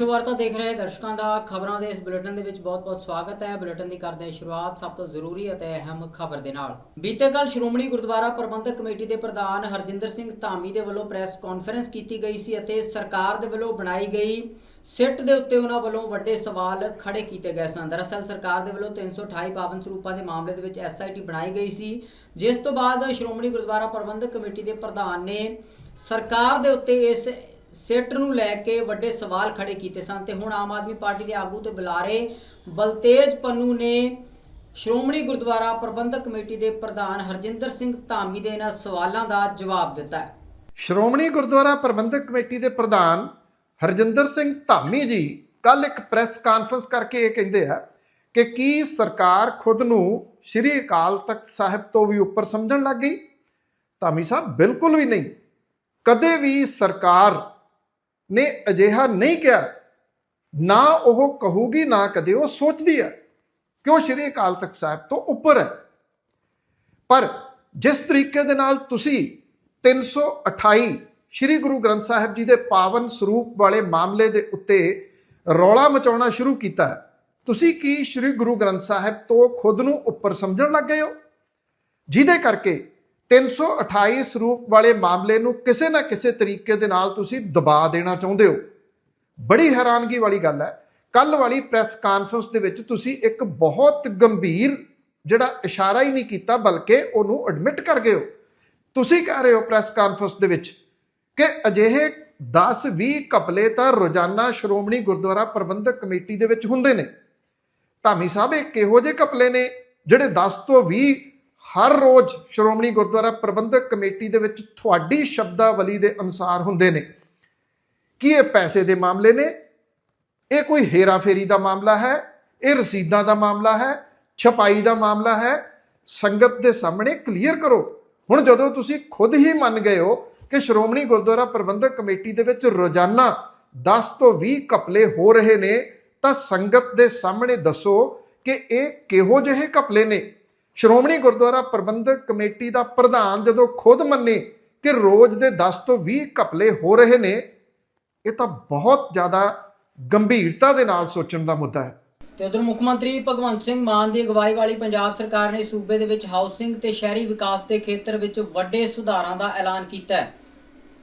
ਵਿਸ਼ਵ ਦੇਖ ਰਹੇ ਦਰਸ਼ਕਾਂ ਦਾ ਖਬਰਾਂ ਦੇ ਇਸ ਬੁਲੇਟਿਨ ਦੇ ਵਿੱਚ ਬਹੁਤ-ਬਹੁਤ ਸਵਾਗਤ ਹੈ। ਬੁਲੇਟਿਨ ਦੀ ਕਰਦੇ ਹਾਂ ਸ਼ੁਰੂਆਤ ਸਭ ਤੋਂ ਜ਼ਰੂਰੀ ਅਤੇ ਅਹਿਮ ਖਬਰ ਦੇ ਨਾਲ। ਬੀਤੇ ਕੱਲ ਸ਼੍ਰੋਮਣੀ ਗੁਰਦੁਆਰਾ ਪ੍ਰਬੰਧਕ ਕਮੇਟੀ ਦੇ ਪ੍ਰਧਾਨ ਹਰਜਿੰਦਰ ਸਿੰਘ ਧਾਮੀ ਦੇ ਵੱਲੋਂ ਪ੍ਰੈਸ ਕਾਨਫਰੰਸ ਕੀਤੀ ਗਈ ਸੀ ਅਤੇ ਸਰਕਾਰ ਦੇ ਵੱਲੋਂ ਬਣਾਈ ਗਈ ਸਿੱਟ ਦੇ ਉੱਤੇ ਉਹਨਾਂ ਵੱਲੋਂ ਵੱਡੇ ਸਵਾਲ ਖੜੇ ਕੀਤੇ ਗਏ ਸਨ। ਦਰਅਸਲ ਸਰਕਾਰ ਦੇ ਵੱਲੋਂ 328 ਪਾਵਨ ਸਰੂਪਾਂ ਦੇ ਮਾਮਲੇ ਦੇ ਵਿੱਚ ਐਸਆਈਟੀ ਬਣਾਈ ਗਈ ਸੀ, ਜਿਸ ਤੋਂ ਬਾਅਦ ਸ਼੍ਰੋਮਣੀ ਗੁਰਦੁਆਰਾ ਪ੍ਰਬੰਧਕ ਕਮੇਟੀ ਦੇ ਪ੍ਰਧਾਨ ਨੇ ਸਰਕਾਰ ਦੇ ਉੱਤੇ ਇਸ ਸਿੱਟ ਨੂੰ ਲੈ ਕੇ ਵੱਡੇ ਸਵਾਲ ਖੜੇ ਕੀਤੇ ਸਨ ਤੇ ਹੁਣ ਆਮ ਆਦਮੀ ਪਾਰਟੀ ਦੇ ਆਗੂ ਤੇ ਬੁਲਾਰੇ ਬਲਤੇਜ ਪੰਨੂ ਨੇ ਸ਼੍ਰੋਮਣੀ ਗੁਰਦੁਆਰਾ ਪ੍ਰਬੰਧਕ ਕਮੇਟੀ ਦੇ ਪ੍ਰਧਾਨ ਹਰਜਿੰਦਰ ਸਿੰਘ ਧਾਮੀ ਦੇ ਇਹਨਾਂ ਸਵਾਲਾਂ ਦਾ ਜਵਾਬ ਦਿੱਤਾ ਹੈ। ਸ਼੍ਰੋਮਣੀ ਗੁਰਦੁਆਰਾ ਪ੍ਰਬੰਧਕ ਕਮੇਟੀ ਦੇ ਪ੍ਰਧਾਨ ਹਰਜਿੰਦਰ ਸਿੰਘ ਧਾਮੀ ਜੀ ਕੱਲ ਇੱਕ ਪ੍ਰੈਸ ਕਾਨਫਰੰਸ ਕਰਕੇ ਇਹ ਕਹਿੰਦੇ ਆ ਕਿ ਕੀ ਸਰਕਾਰ ਖੁਦ ਨੂੰ ਸ੍ਰੀ ਅਕਾਲ ਤਖਤ ਸਾਹਿਬ ਤੋਂ ਵੀ ਉੱਪਰ ਸਮਝਣ ਲੱਗ ਗਈ? ਧਾਮੀ ਸਾਹਿਬ, ਬਿਲਕੁਲ ਵੀ ਨਹੀਂ। ਕਦੇ ਵੀ ਸਰਕਾਰ ਨੇ ਅਜਿਹਾ ਨਹੀਂ ਕਿਹਾ। ਨਾ ਉਹ ਕਹੂਗੀ, ਨਾ ਕਦੇ ਉਹ ਸੋਚਦੀ ਹੈ। ਕਿ ਉਹ ਸ੍ਰੀ ਅਕਾਲ ਤਖਤ ਸਾਹਿਬ ਤੋਂ ਉੱਪਰ ਹੈ? ਪਰ ਜਿਸ ਤਰੀਕੇ ਦੇ ਨਾਲ ਤੁਸੀਂ 328 ਸ੍ਰੀ ਗੁਰੂ ਗ੍ਰੰਥ ਸਾਹਿਬ ਜੀ ਦੇ ਪਾਵਨ ਸਰੂਪ ਵਾਲੇ ਮਾਮਲੇ ਦੇ ਉੱਤੇ ਰੌਲਾ ਮਚਾਉਣਾ ਸ਼ੁਰੂ ਕੀਤਾ ਤੁਸੀਂ ਕੀ ਸ੍ਰੀ ਗੁਰੂ ਗ੍ਰੰਥ ਸਾਹਿਬ ਤੋਂ ਖੁਦ ਨੂੰ ਉੱਪਰ ਸਮਝਣ ਲੱਗ ਗਏ ਹੋ? ਜਿਹਦੇ ਕਰਕੇ 328 ਸਰੂਪ ਵਾਲੇ ਮਾਮਲੇ ਨੂੰ ਕਿਸੇ ਨਾ ਕਿਸੇ ਤਰੀਕੇ ਦੇ ਨਾਲ ਤੁਸੀਂ ਦਬਾ ਦੇਣਾ ਚਾਹੁੰਦੇ ਹੋ। ਬੜੀ ਹੈਰਾਨਗੀ ਵਾਲੀ ਗੱਲ ਹੈ। ਕੱਲ ਵਾਲੀ ਪ੍ਰੈਸ ਕਾਨਫਰੰਸ ਦੇ ਵਿੱਚ ਤੁਸੀਂ ਇੱਕ ਬਹੁਤ ਗੰਭੀਰ ਜਿਹੜਾ ਇਸ਼ਾਰਾ ਹੀ ਨਹੀਂ ਕੀਤਾ, ਬਲਕਿ ਉਹਨੂੰ ਐਡਮਿਟ ਕਰ ਗਏ ਹੋ। ਤੁਸੀਂ ਕਹਿ ਰਹੇ ਹੋ ਪ੍ਰੈਸ ਕਾਨਫਰੰਸ ਦੇ ਵਿੱਚ ਕਿ ਅਜਿਹੇ 10-20 ਕਪਲੇ ਤਾਂ ਰੋਜ਼ਾਨਾ ਸ਼੍ਰੋਮਣੀ ਗੁਰਦੁਆਰਾ ਪ੍ਰਬੰਧਕ ਕਮੇਟੀ ਦੇ ਵਿੱਚ ਹੁੰਦੇ ਨੇ। ਧਾਮੀ ਸਾਹਿਬ, ਇਹ ਕਿਹੋ ਜਿਹੇ ਕਪਲੇ ਨੇ ਜਿਹੜੇ 10 ਤੋਂ 20 ਹਰ ਰੋਜ਼ ਸ਼੍ਰੋਮਣੀ ਗੁਰਦੁਆਰਾ ਪ੍ਰਬੰਧਕ ਕਮੇਟੀ ਦੇ ਵਿੱਚ ਤੁਹਾਡੀ ਸ਼ਬਦਾਵਲੀ ਦੇ ਅਨੁਸਾਰ ਹੁੰਦੇ ਨੇ। ਕੀ ਇਹ ਪੈਸੇ ਦੇ ਮਾਮਲੇ ਨੇ? ਇਹ ਕੋਈ ਹੇਰਾਫੇਰੀ ਦਾ ਮਾਮਲਾ ਹੈ? ਇਹ ਰਸੀਦਾਂ ਦਾ ਮਾਮਲਾ ਹੈ? ਛਪਾਈ ਦਾ ਮਾਮਲਾ ਹੈ? ਸੰਗਤ ਦੇ ਸਾਹਮਣੇ ਕਲੀਅਰ ਕਰੋ। ਹੁਣ ਜਦੋਂ ਤੁਸੀਂ ਖੁਦ ਹੀ ਮੰਨ ਗਏ ਹੋ ਕਿ ਸ਼੍ਰੋਮਣੀ ਗੁਰਦੁਆਰਾ ਪ੍ਰਬੰਧਕ ਕਮੇਟੀ ਦੇ ਵਿੱਚ ਰੋਜ਼ਾਨਾ 10 ਤੋਂ 20 ਕਪਲੇ ਹੋ ਰਹੇ ਨੇ, ਤਾਂ ਸੰਗਤ ਦੇ ਸਾਹਮਣੇ ਦੱਸੋ ਕਿ ਇਹ ਕਿਹੋ ਜਿਹੇ ਕਪਲੇ ਨੇ। ਸ਼੍ਰੋਮਣੀ ਗੁਰਦੁਆਰਾ ਪ੍ਰਬੰਧਕ ਕਮੇਟੀ ਦਾ ਪ੍ਰਧਾਨ ਜਦੋਂ ਖੁਦ ਮੰਨੇ ਕਿ ਰੋਜ਼ ਦੇ 10 ਤੋਂ 20 ਕਪਲੇ ਹੋ ਰਹੇ ਨੇ, ਇਹ ਤਾਂ ਬਹੁਤ ਜ਼ਿਆਦਾ ਗੰਭੀਰਤਾ ਦੇ ਨਾਲ ਸੋਚਣ ਦਾ ਮੁੱਦਾ ਹੈ। ਤੇ ਉਧਰ ਮੁੱਖ ਮੰਤਰੀ ਭਗਵੰਤ ਸਿੰਘ ਮਾਨ ਦੀ ਅਗਵਾਈ ਵਾਲੀ ਪੰਜਾਬ ਸਰਕਾਰ ਨੇ ਸੂਬੇ ਦੇ ਵਿੱਚ ਹਾਊਸਿੰਗ ਤੇ ਸ਼ਹਿਰੀ ਵਿਕਾਸ ਦੇ ਖੇਤਰ ਵਿੱਚ ਵੱਡੇ ਸੁਧਾਰਾਂ ਦਾ ਐਲਾਨ ਕੀਤਾ ਹੈ।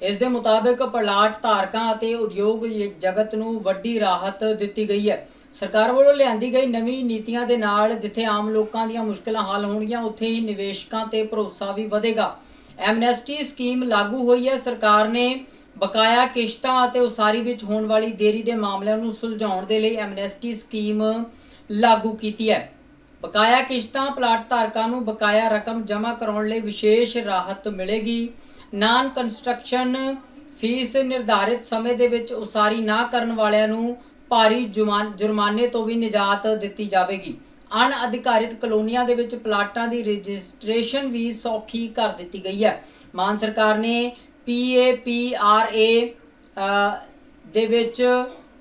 ਇਸ ਦੇ ਮੁਤਾਬਕ ਪਲਾਟ ਧਾਰਕਾਂ ਅਤੇ ਉਦਯੋਗ ਜਗਤ ਨੂੰ ਵੱਡੀ ਰਾਹਤ ਦਿੱਤੀ ਗਈ ਹੈ। ਸਰਕਾਰ ਵੱਲੋਂ ਲਿਆਂਦੀ ਗਈ ਨਵੀਂ ਨੀਤੀਆਂ ਦੇ ਨਾਲ ਜਿੱਥੇ ਆਮ ਲੋਕਾਂ ਦੀਆਂ ਮੁਸ਼ਕਲਾਂ ਹੱਲ ਹੋਣਗੀਆਂ, ਉੱਥੇ ਹੀ ਨਿਵੇਸ਼ਕਾਂ ਤੇ ਭਰੋਸਾ ਵੀ ਵਧੇਗਾ। ਐਮਨੈਸਟੀ ਸਕੀਮ ਲਾਗੂ ਹੋਈ ਹੈ। ਸਰਕਾਰ ਨੇ ਬਕਾਇਆ ਕਿਸ਼ਤਾਂ ਅਤੇ ਉਸਾਰੀ ਵਿੱਚ ਹੋਣ ਵਾਲੀ ਦੇਰੀ ਦੇ ਮਾਮਲਿਆਂ ਨੂੰ ਸੁਲਝਾਉਣ ਦੇ ਲਈ ਐਮਨੈਸਟੀ ਸਕੀਮ ਲਾਗੂ ਕੀਤੀ ਹੈ। ਬਕਾਇਆ ਕਿਸ਼ਤਾਂ ਪਲਾਟ ਧਾਰਕਾਂ ਨੂੰ ਬਕਾਇਆ ਰਕਮ ਜਮ੍ਹਾਂ ਕਰਾਉਣ ਲਈ ਵਿਸ਼ੇਸ਼ ਰਾਹਤ ਮਿਲੇਗੀ। ਨਾਨ ਕੰਸਟਰਕਸ਼ਨ ਫੀਸ ਨਿਰਧਾਰਿਤ ਸਮੇਂ ਦੇ ਵਿੱਚ ਉਸਾਰੀ ਨਾ ਕਰਨ ਵਾਲਿਆਂ ਨੂੰ ਭਾਰੀ ਜੁਮਾਨ- ਜੁਰਮਾਨੇ ਤੋਂ ਵੀ ਨਿਜਾਤ ਦਿੱਤੀ ਜਾਵੇਗੀ। ਅਣਅਧਿਕਾਰਿਤ ਕਲੋਨੀਆਂ ਦੇ ਵਿੱਚ ਪਲਾਟਾਂ ਦੀ ਰਜਿਸਟ੍ਰੇਸ਼ਨ ਵੀ ਸੌਖੀ ਕਰ ਦਿੱਤੀ ਗਈ ਹੈ। ਮਾਨ ਸਰਕਾਰ ਨੇ ਪੀਏਪੀਆਰਏ ਦੇ ਵਿੱਚ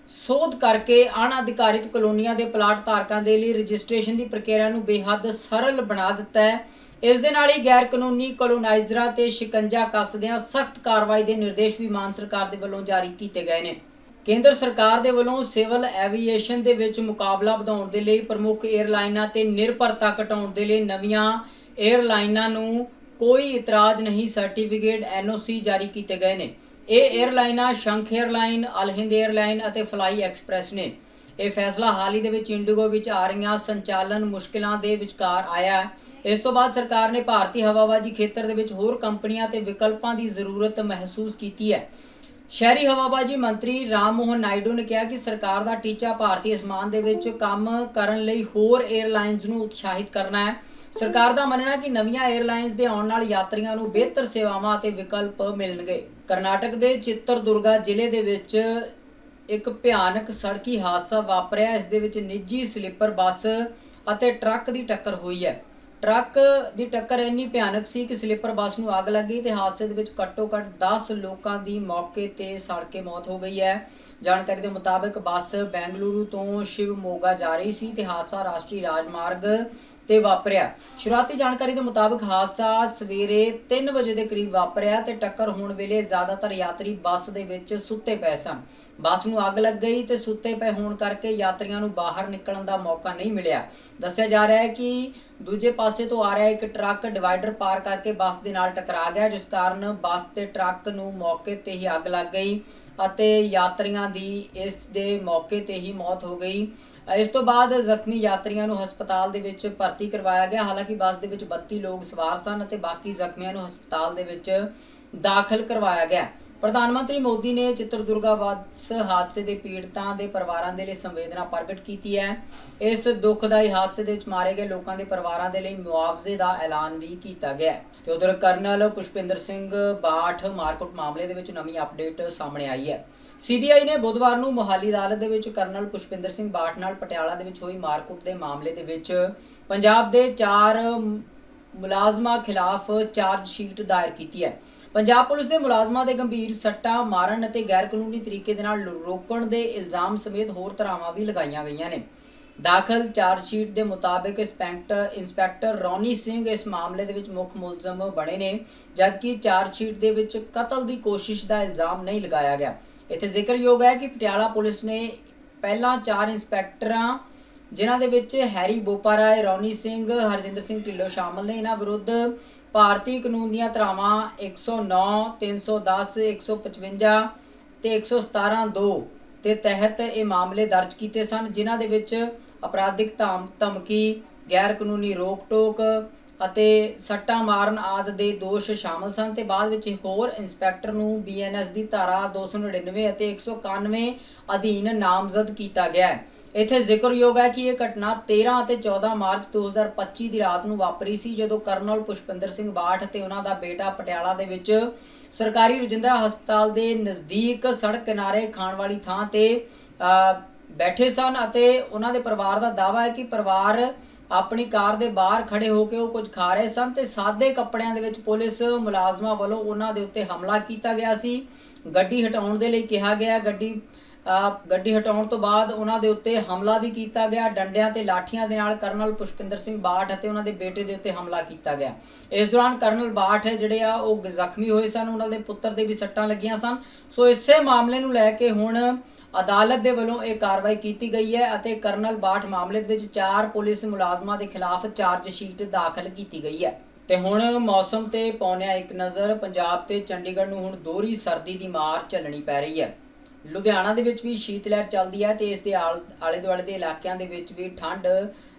ਸੋਧ ਕਰਕੇ ਅਣਅਧਿਕਾਰਿਤ ਕਲੋਨੀਆਂ ਦੇ ਪਲਾਟ ਧਾਰਕਾਂ ਦੇ ਲਈ ਰਜਿਸਟ੍ਰੇਸ਼ਨ ਦੀ ਪ੍ਰਕਿਰਿਆ ਨੂੰ ਬੇਹੱਦ ਸਰਲ ਬਣਾ ਦਿੱਤਾ ਹੈ। ਇਸ ਦੇ ਨਾਲ ਹੀ ਗੈਰ ਕਾਨੂੰਨੀ ਕਲੋਨਾਈਜ਼ਰਾਂ ਤੇ ਸ਼ਿਕੰਜਾ ਕੱਸਦਿਆਂ ਸਖਤ ਕਾਰਵਾਈ ਦੇ ਨਿਰਦੇਸ਼ ਵੀ ਮਾਨ ਸਰਕਾਰ ਦੇ ਵੱਲੋਂ ਜਾਰੀ ਕੀਤੇ ਗਏ ਨੇ। ਕੇਂਦਰ ਸਰਕਾਰ ਦੇ ਵੱਲੋਂ ਸਿਵਲ ਐਵੀਏਸ਼ਨ ਦੇ ਵਿੱਚ ਮੁਕਾਬਲਾ ਵਧਾਉਣ ਦੇ ਲਈ ਪ੍ਰਮੁੱਖ 에ਅਰਲਾਈਨਾਂ ਤੇ ਨਿਰਭਰਤਾ ਘਟਾਉਣ ਦੇ ਲਈ ਨਵੀਆਂ 에ਅਰਲਾਈਨਾਂ ਨੂੰ ਕੋਈ ਇਤਰਾਜ਼ ਨਹੀਂ ਸਰਟੀਫਿਕੇਟ ਐਨਓਸੀ ਜਾਰੀ ਕੀਤੇ ਗਏ ਨੇ। ਇਹ 에ਅਰਲਾਈਨਾਂ ਸ਼ੰਖ 에ਅਰਲਾਈਨ ਅਲਹਿੰਦ 에ਅਰਲਾਈਨ ਅਤੇ ਫਲਾਈ ਐਕਸਪ੍ਰੈਸ ਨੇ। ਇਹ ਫੈਸਲਾ ਹਾਲ ਹੀ ਦੇ ਵਿੱਚ ਇੰਡੀਗੋ ਵਿੱਚ ਆ ਰਹੀਆਂ ਸੰਚਾਲਨ ਮੁਸ਼ਕਲਾਂ ਦੇ ਵਿਚਕਾਰ ਆਇਆ ਹੈ। ਇਸ ਤੋਂ ਬਾਅਦ ਸਰਕਾਰ ਨੇ ਭਾਰਤੀ ਹਵਾਬਾਜੀ ਖੇਤਰ ਦੇ ਵਿੱਚ ਹੋਰ ਕੰਪਨੀਆਂ ਤੇ ਵਿਕਲਪਾਂ ਦੀ ਜ਼ਰੂਰਤ ਮਹਿਸੂਸ ਕੀਤੀ ਹੈ। ਸ਼ਹਿਰੀ ਹਵਾਬਾਜ਼ੀ ਮੰਤਰੀ ਰਾਮ ਮੋਹਨ ਨਾਇਡੂ ਨੇ ਕਿਹਾ ਕਿ ਸਰਕਾਰ ਦਾ ਟੀਚਾ ਭਾਰਤੀ ਅਸਮਾਨ ਦੇ ਵਿੱਚ ਕੰਮ ਕਰਨ ਲਈ ਹੋਰ 에ਅਰਲਾਈਨਜ਼ ਨੂੰ ਉਤਸ਼ਾਹਿਤ ਕਰਨਾ ਹੈ। ਸਰਕਾਰ ਦਾ ਮੰਨਣਾ ਕਿ ਨਵੀਆਂ 에ਅਰਲਾਈਨਜ਼ ਦੇ ਆਉਣ ਨਾਲ ਯਾਤਰੀਆਂ ਨੂੰ ਬਿਹਤਰ ਸੇਵਾਵਾਂ ਅਤੇ ਵਿਕਲਪ ਮਿਲਣਗੇ। ਕਰਨਾਟਕ ਦੇ ਚਿੱਤਰਦੁਰਗਾ ਜ਼ਿਲ੍ਹੇ ਦੇ ਵਿੱਚ ਇੱਕ ਭਿਆਨਕ ਸੜਕੀ ਹਾਦਸਾ ਵਾਪਰਿਆ। ਇਸ ਦੇ ਵਿੱਚ ਨਿੱਜੀ ਸਲੀਪਰ ਬੱਸ ਅਤੇ ਟਰੱਕ ਦੀ ਟੱਕਰ ਹੋਈ ਹੈ। ਟਰੱਕ ਦੀ ਟੱਕਰ ਇੰਨੀ ਭਿਆਨਕ ਸੀ ਕਿ ਸਲੀਪਰ ਬੱਸ ਨੂੰ ਅੱਗ ਲੱਗੀ ਤੇ ਹਾਦਸੇ ਦੇ ਵਿੱਚ ਘੱਟੋ-ਘੱਟ 10 ਲੋਕਾਂ ਦੀ ਮੌਕੇ ਤੇ ਸੜ ਕੇ ਮੌਤ ਹੋ ਗਈ ਹੈ। ਜਾਣਕਾਰੀ ਦੇ ਮੁਤਾਬਕ ਬੱਸ ਬੈਂਗਲੁਰੂ ਤੋਂ ਸ਼ਿਵਮੋਗਾ ਜਾ ਰਹੀ ਸੀ ਤੇ ਹਾਦਸਾ ਰਾਸ਼ਟਰੀ ਰਾਜਮਾਰਗ ਤੇ ਵਾਪਰਿਆ। ਸ਼ੁਰੂਆਤੀ ਜਾਣਕਾਰੀ ਦੇ ਮੁਤਾਬਕ ਹਾਦਸਾ ਸਵੇਰੇ 3 ਵਜੇ ਦੇ ਕਰੀਬ ਵਾਪਰਿਆ ਤੇ ਟੱਕਰ ਹੋਣ ਵੇਲੇ ਜ਼ਿਆਦਾਤਰ ਯਾਤਰੀ ਬੱਸ ਦੇ ਵਿੱਚ ਸੁੱਤੇ ਪਏ ਸਨ। ਬੱਸ ਨੂੰ ਅੱਗ ਲੱਗ ਗਈ ਤੇ ਸੁੱਤੇ ਪਏ ਹੋਣ ਕਰਕੇ ਯਾਤਰੀਆਂ ਨੂੰ ਬਾਹਰ ਨਿਕਲਣ ਦਾ ਮੌਕਾ ਨਹੀਂ ਮਿਲਿਆ। ਦੱਸਿਆ ਜਾ ਰਿਹਾ ਹੈ ਕਿ ਦੂਜੇ ਪਾਸੇ ਤੋਂ ਆ ਰਿਹਾ ਇੱਕ ਟਰੱਕ ਡਿਵਾਈਡਰ ਪਾਰ ਕਰਕੇ ਬੱਸ ਦੇ ਨਾਲ ਟਕਰਾ ਗਿਆ, ਜਿਸ ਕਾਰਨ ਬੱਸ ਤੇ ਟਰੱਕ ਨੂੰ ਮੌਕੇ ਤੇ ਹੀ ਅੱਗ ਲੱਗ ਗਈ ਅਤੇ ਯਾਤਰੀਆਂ ਦੀ ਇਸ ਦੇ ਮੌਕੇ ਤੇ ਹੀ ਮੌਤ ਹੋ ਗਈ। ਇਸ ਤੋਂ ਬਾਅਦ ਜ਼ਖਮੀ ਯਾਤਰੀਆਂ ਨੂੰ ਹਸਪਤਾਲ ਦੇ ਵਿੱਚ ਭਰਤੀ ਕਰਵਾਇਆ ਗਿਆ। ਹਾਲਾਂਕਿ ਬੱਸ ਦੇ ਵਿੱਚ 32 ਲੋਕ ਸਵਾਰ ਸਨ ਅਤੇ ਬਾਕੀ ਜ਼ਖਮੀਆਂ ਨੂੰ ਹਸਪਤਾਲ ਦੇ ਵਿੱਚ ਦਾਖਲ ਕਰਵਾਇਆ ਗਿਆ। ਪ੍ਰਧਾਨ ਮੰਤਰੀ ਮੋਦੀ ਨੇ ਚਿੱਤਰਦੁਰਗਾ ਬੱਸ ਹਾਦਸੇ ਦੇ ਪੀੜਤਾਂ ਦੇ ਪਰਿਵਾਰਾਂ ਦੇ ਲਈ ਸੰਵੇਦਨਾ ਪ੍ਰਗਟ ਕੀਤੀ ਹੈ। ਇਸ ਦੁਖਦਾਈ ਹਾਦਸੇ ਦੇ ਵਿੱਚ ਮਾਰੇ ਗਏ ਲੋਕਾਂ ਦੇ ਪਰਿਵਾਰਾਂ ਦੇ ਲਈ ਮੁਆਵਜ਼ੇ ਦਾ ਐਲਾਨ ਵੀ ਕੀਤਾ ਗਿਆ ਹੈ। ਤੇ ਉਧਰ ਕਰਨਲ ਪੁਸ਼ਪਿੰਦਰ ਸਿੰਘ ਬਾਠ ਮਾਰਕੁੱਟ ਮਾਮਲੇ ਦੇ ਵਿੱਚ ਨਵੀਂ ਅਪਡੇਟ ਸਾਹਮਣੇ ਆਈ ਹੈ। ਸੀਬੀਆਈ ਨੇ ਬੁੱਧਵਾਰ ਨੂੰ ਮੋਹਾਲੀ ਅਦਾਲਤ ਦੇ ਵਿੱਚ ਕਰਨਲ ਪੁਸ਼ਪਿੰਦਰ ਸਿੰਘ ਬਾਠ ਨਾਲ ਪਟਿਆਲਾ ਦੇ ਵਿੱਚ ਹੋਈ ਮਾਰਕੁੱਟ ਦੇ ਮਾਮਲੇ ਦੇ ਵਿੱਚ ਪੰਜਾਬ ਦੇ ਚਾਰ ਮੁਲਾਜ਼ਮਾਂ ਖਿਲਾਫ ਚਾਰਜ ਸ਼ੀਟ ਦਾਇਰ ਕੀਤੀ ਹੈ। ਪੰਜਾਬ ਪੁਲਿਸ ਦੇ ਮੁਲਾਜ਼ਮਾਂ ਦੇ ਗੰਭੀਰ ਸੱਟਾਂ ਮਾਰਨ ਅਤੇ ਗੈਰ ਕਾਨੂੰਨੀ ਤਰੀਕੇ ਦੇ ਨਾਲ ਰੋਕਣ ਦੇ ਇਲਜ਼ਾਮ ਸਮੇਤ ਹੋਰ ਧਾਰਾਵਾਂ ਵੀ ਲਗਾਈਆਂ ਗਈਆਂ ਨੇ। ਦਾਖਲ ਚਾਰਜਸ਼ੀਟ ਦੇ ਮੁਤਾਬਕ ਇੰਸਪੈਕਟਰ ਇੰਸਪੈਕਟਰ ਰੌਨੀ ਸਿੰਘ ਇਸ ਮਾਮਲੇ ਦੇ ਵਿੱਚ ਮੁੱਖ ਮੁਲਜ਼ਮ ਬਣੇ ਨੇ, ਜਦਕਿ ਚਾਰਜਸ਼ੀਟ ਦੇ ਵਿੱਚ ਕਤਲ ਦੀ ਕੋਸ਼ਿਸ਼ ਦਾ ਇਲਜ਼ਾਮ ਨਹੀਂ ਲਗਾਇਆ ਗਿਆ। ਇੱਥੇ ਜ਼ਿਕਰਯੋਗ ਹੈ ਕਿ ਪਟਿਆਲਾ ਪੁਲਿਸ ਨੇ ਪਹਿਲਾਂ ਚਾਰ ਇੰਸਪੈਕਟਰਾਂ, ਜਿਨ੍ਹਾਂ ਦੇ ਵਿੱਚ ਹੈਰੀ ਬੋਪਾਰਾਏ, ਰੌਨੀ ਸਿੰਘ, ਹਰਜਿੰਦਰ ਸਿੰਘ ਢਿੱਲੋਂ ਸ਼ਾਮਲ ਨੇ, ਇਹਨਾਂ ਵਿਰੁੱਧ ਭਾਰਤੀ ਕਾਨੂੰਨ ਦੀਆਂ ਧਾਰਾਵਾਂ 109 310 155 ਤੇ 117 2 ਦੇ ਤਹਿਤ ਇਹ ਮਾਮਲੇ ਦਰਜ ਕੀਤੇ ਸਨ, ਜਿਨ੍ਹਾਂ ਦੇ ਵਿੱਚ ਅਪਰਾਧਿਕ ਧਮ ਧਮਕੀ ਗੈਰ ਕਾਨੂੰਨੀ ਰੋਕ ਟੋਕ ਅਤੇ ਸੱਟਾਂ ਮਾਰਨ ਆਦ ਦੇ ਦੋਸ਼ ਸ਼ਾਮਲ ਸਨ ਤੇ ਬਾਅਦ ਵਿੱਚ ਹੋਰ ਇੰਸਪੈਕਟਰ ਨੂੰ ਬੀਐਨਐਸ ਦੀ ਧਾਰਾ 299 ਅਤੇ 191 ਅਧੀਨ ਨਾਮਜ਼ਦ ਕੀਤਾ ਗਿਆ ਹੈ। ਇੱਥੇ ਜ਼ਿਕਰਯੋਗ ਹੈ ਕਿ ਇਹ ਘਟਨਾ 13 ਅਤੇ 14 ਮਾਰਚ 2025 ਦੀ ਰਾਤ ਨੂੰ ਵਾਪਰੀ ਸੀ, ਜਦੋਂ ਕਰਨਲ ਪੁਸ਼ਪਿੰਦਰ ਸਿੰਘ ਬਾਠ ਅਤੇ ਉਹਨਾਂ ਦਾ ਬੇਟਾ ਪਟਿਆਲਾ ਦੇ ਵਿੱਚ ਸਰਕਾਰੀ ਰਜਿੰਦਰਾ ਹਸਪਤਾਲ ਦੇ ਨਜ਼ਦੀਕ ਸੜਕ ਕਿਨਾਰੇ ਖਾਣ ਵਾਲੀ ਥਾਂ ਤੇ ਬੈਠੇ ਸਨ ਅਤੇ ਉਹਨਾਂ ਦੇ ਪਰਿਵਾਰ ਦਾ ਦਾਅਵਾ ਹੈ ਕਿ ਪਰਿਵਾਰ ਆਪਣੀ ਕਾਰ ਦੇ ਬਾਹਰ ਖੜੇ ਹੋ ਕੇ ਉਹ ਕੁਝ ਖਾ ਰਹੇ ਸਨ ਤੇ ਸਾਦੇ ਕੱਪੜਿਆਂ ਦੇ ਵਿੱਚ ਪੁਲਿਸ ਮੁਲਾਜ਼ਮਾਂ ਵੱਲੋਂ ਉਹਨਾਂ ਦੇ ਉੱਤੇ ਹਮਲਾ ਕੀਤਾ ਗਿਆ ਸੀ। ਗੱਡੀ ਹਟਾਉਣ ਦੇ ਲਈ ਕਿਹਾ ਗਿਆ, ਗੱਡੀ ਗੱਡੀ ਹਟਾਉਣ ਤੋਂ ਬਾਅਦ ਉਹਨਾਂ ਦੇ ਉੱਤੇ ਹਮਲਾ ਵੀ ਕੀਤਾ ਗਿਆ। ਡੰਡਿਆਂ ਤੇ ਲਾਠੀਆਂ ਦੇ ਨਾਲ ਕਰਨਲ ਪੁਸ਼ਪਿੰਦਰ ਸਿੰਘ ਬਾਠ ਅਤੇ ਉਹਨਾਂ ਦੇ ਬੇਟੇ ਦੇ ਉੱਤੇ ਹਮਲਾ ਕੀਤਾ ਗਿਆ। ਇਸ ਦੌਰਾਨ ਕਰਨਲ ਬਾਠ ਹੈ ਜਿਹੜੇ ਆ, ਉਹ ਜ਼ਖਮੀ ਹੋਏ ਸਨ। ਉਹਨਾਂ ਦੇ ਪੁੱਤਰ ਦੇ ਵੀ ਸੱਟਾਂ ਲੱਗੀਆਂ ਸਨ। ਸੋ ਇਸੇ ਮਾਮਲੇ ਨੂੰ ਲੈ ਕੇ ਹੁਣ ਅਦਾਲਤ ਦੇ ਵੱਲੋਂ ਇਹ ਕਾਰਵਾਈ ਕੀਤੀ ਗਈ ਹੈ ਅਤੇ ਕਰਨਲ ਬਾਠ ਮਾਮਲੇ ਦੇ ਵਿੱਚ ਚਾਰ ਪੁਲਿਸ ਮੁਲਾਜ਼ਮਾਂ ਦੇ ਖਿਲਾਫ ਚਾਰਜ ਸ਼ੀਟ ਦਾਖਲ ਕੀਤੀ ਗਈ ਹੈ। ਤੇ ਹੁਣ ਮੌਸਮ ਤੇ ਪਾਉਣਿਆ ਇੱਕ ਨਜ਼ਰ, ਪੰਜਾਬ ਤੇ ਚੰਡੀਗੜ੍ਹ ਨੂੰ ਹੁਣ ਦੋਹਰੀ ਸਰਦੀ ਦੀ ਮਾਰ ਚੱਲਣੀ ਪੈ ਰਹੀ ਹੈ। ਲੁਧਿਆਣਾ ਦੇ ਵਿੱਚ ਵੀ ਸ਼ੀਤ ਲਹਿਰ ਚੱਲਦੀ ਹੈ ਤੇ ਇਸ ਦੇ ਆਲ- ਆਲੇ ਦੁਆਲੇ ਦੇ ਇਲਾਕਿਆਂ ਦੇ ਵਿੱਚ ਵੀ ਠੰਡ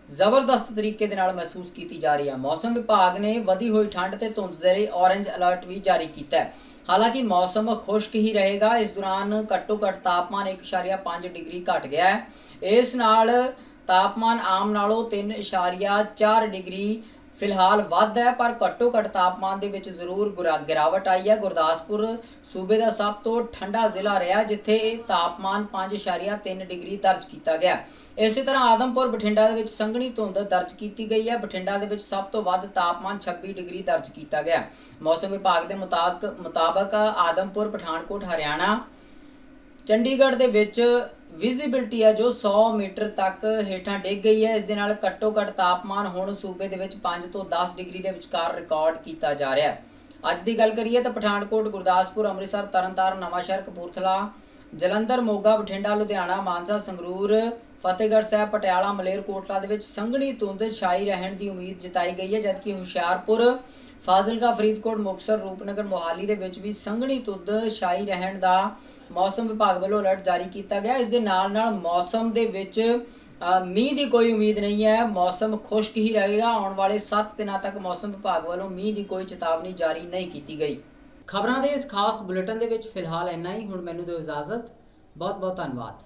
ਜ਼ਬਰਦਸਤ ਤਰੀਕੇ ਦੇ ਨਾਲ ਮਹਿਸੂਸ ਕੀਤੀ ਜਾ ਰਹੀ ਹੈ ਮੌਸਮ ਵਿਭਾਗ ਨੇ ਵਧੀ ਹੋਈ ਠੰਡ ਤੇ ਧੁੰਦ ਦੇ ਲਈ ਔਰੇਂਜ ਅਲਰਟ ਵੀ ਜਾਰੀ ਕੀਤਾ ਹੈ। ਹਾਲਾਂਕਿ ਮੌਸਮ ਖੁਸ਼ਕ ਹੀ ਰਹੇਗਾ। ਇਸ ਦੌਰਾਨ ਘੱਟੋ ਘੱਟ ਤਾਪਮਾਨ 1.5 ਡਿਗਰੀ ਘਟ ਗਿਆ ਹੈ। ਇਸ ਨਾਲ ਤਾਪਮਾਨ ਆਮ ਨਾਲੋਂ 3.4 ਡਿਗਰੀ ਫਿਲਹਾਲ ਵੱਧ ਹੈ, ਪਰ ਘੱਟੋ ਘੱਟ ਤਾਪਮਾਨ ਦੇ ਵਿੱਚ ਜ਼ਰੂਰ ਗੁਰਾ- ਗਿਰਾਵਟ ਆਈ ਹੈ। ਗੁਰਦਾਸਪੁਰ ਸੂਬੇ ਦਾ ਸਭ ਤੋਂ ਠੰਡਾ ਜ਼ਿਲ੍ਹਾ ਰਿਹਾ, ਜਿੱਥੇ ਇਹ ਤਾਪਮਾਨ 5.3 ਡਿਗਰੀ ਦਰਜ ਕੀਤਾ ਗਿਆ। ਇਸੇ ਤਰ੍ਹਾਂ ਆਦਮਪੁਰ ਬਠਿੰਡਾ ਦੇ ਵਿੱਚ ਸੰਘਣੀ ਧੁੰਦ ਦਰਜ ਕੀਤੀ ਗਈ ਹੈ। ਬਠਿੰਡਾ ਦੇ ਵਿੱਚ ਸਭ ਤੋਂ ਵੱਧ ਤਾਪਮਾਨ 26 ਡਿਗਰੀ ਦਰਜ ਕੀਤਾ ਗਿਆ। ਮੌਸਮ ਵਿਭਾਗ ਦੇ ਮੁਤਾਬਕ ਮੁਤਾਬਕ ਆਦਮਪੁਰ, ਪਠਾਨਕੋਟ, ਹਰਿਆਣਾ, ਚੰਡੀਗੜ੍ਹ ਦੇ ਵਿੱਚ ਵਿਜ਼ਿਬਿਲਟੀ ਹੈ ਜੋ 100 ਮੀਟਰ ਤੱਕ ਹੇਠਾਂ ਡਿੱਗ ਗਈ ਹੈ। ਇਸ ਦੇ ਨਾਲ ਘੱਟੋ ਘੱਟ ਤਾਪਮਾਨ ਹੁਣ ਸੂਬੇ ਦੇ ਵਿੱਚ 5 ਤੋਂ 10 ਡਿਗਰੀ ਦੇ ਵਿਚਕਾਰ ਰਿਕਾਰਡ ਕੀਤਾ ਜਾ ਰਿਹਾ ਹੈ। ਅੱਜ ਦੀ ਗੱਲ ਕਰੀਏ ਤਾਂ ਪਠਾਨਕੋਟ, ਗੁਰਦਾਸਪੁਰ, ਅੰਮ੍ਰਿਤਸਰ, ਤਰਨਤਾਰਨ, ਨਵਾਂਸ਼ਹਿਰ, ਕਪੂਰਥਲਾ, ਜਲੰਧਰ, ਮੋਗਾ, ਬਠਿੰਡਾ, ਲੁਧਿਆਣਾ, ਮਾਨਸਾ, ਸੰਗਰੂਰ, ਫਤਿਹਗੜ੍ਹ ਸਾਹਿਬ, ਪਟਿਆਲਾ ਮਲੇਰਕੋਟਲਾ ਦੇ ਵਿੱਚ ਸੰਘਣੀ ਧੁੰਦ ਛਾਈ ਰਹਿਣ ਦੀ ਉਮੀਦ ਜਤਾਈ ਗਈ ਹੈ, ਜਦਕਿ ਹੁਸ਼ਿਆਰਪੁਰ, ਫਾਜ਼ਿਲਕਾ, ਫਰੀਦਕੋਟ, ਮੁਕਤਸਰ, ਰੂਪਨਗਰ, ਮੋਹਾਲੀ ਦੇ ਵਿੱਚ ਵੀ ਸੰਘਣੀ ਧੁੰਦ ਛਾਈ ਰਹਿਣ ਦਾ ਮੌਸਮ ਵਿਭਾਗ ਵੱਲੋਂ ਅਲਰਟ ਜਾਰੀ ਕੀਤਾ ਗਿਆ। ਇਸ ਦੇ ਨਾਲ ਨਾਲ ਮੌਸਮ ਦੇ ਵਿੱਚ ਮੀਂਹ ਦੀ ਕੋਈ ਉਮੀਦ ਨਹੀਂ ਹੈ। ਮੌਸਮ ਖੁਸ਼ਕ ਹੀ ਰਹੇਗਾ ਆਉਣ ਵਾਲੇ 7 ਦਿਨਾਂ ਤੱਕ ਮੌਸਮ ਵਿਭਾਗ ਵੱਲੋਂ ਮੀਂਹ ਦੀ ਕੋਈ ਚੇਤਾਵਨੀ ਜਾਰੀ ਨਹੀਂ ਕੀਤੀ ਗਈ। ਖਬਰਾਂ ਦੇ ਇਸ ਖਾਸ ਬੁਲੇਟਿਨ ਦੇ ਵਿੱਚ ਫਿਲਹਾਲ ਇੰਨਾ ਹੀ। ਹੁਣ ਮੈਨੂੰ ਦਿਓ ਇਜਾਜ਼ਤ। ਬਹੁਤ ਬਹੁਤ ਧੰਨਵਾਦ।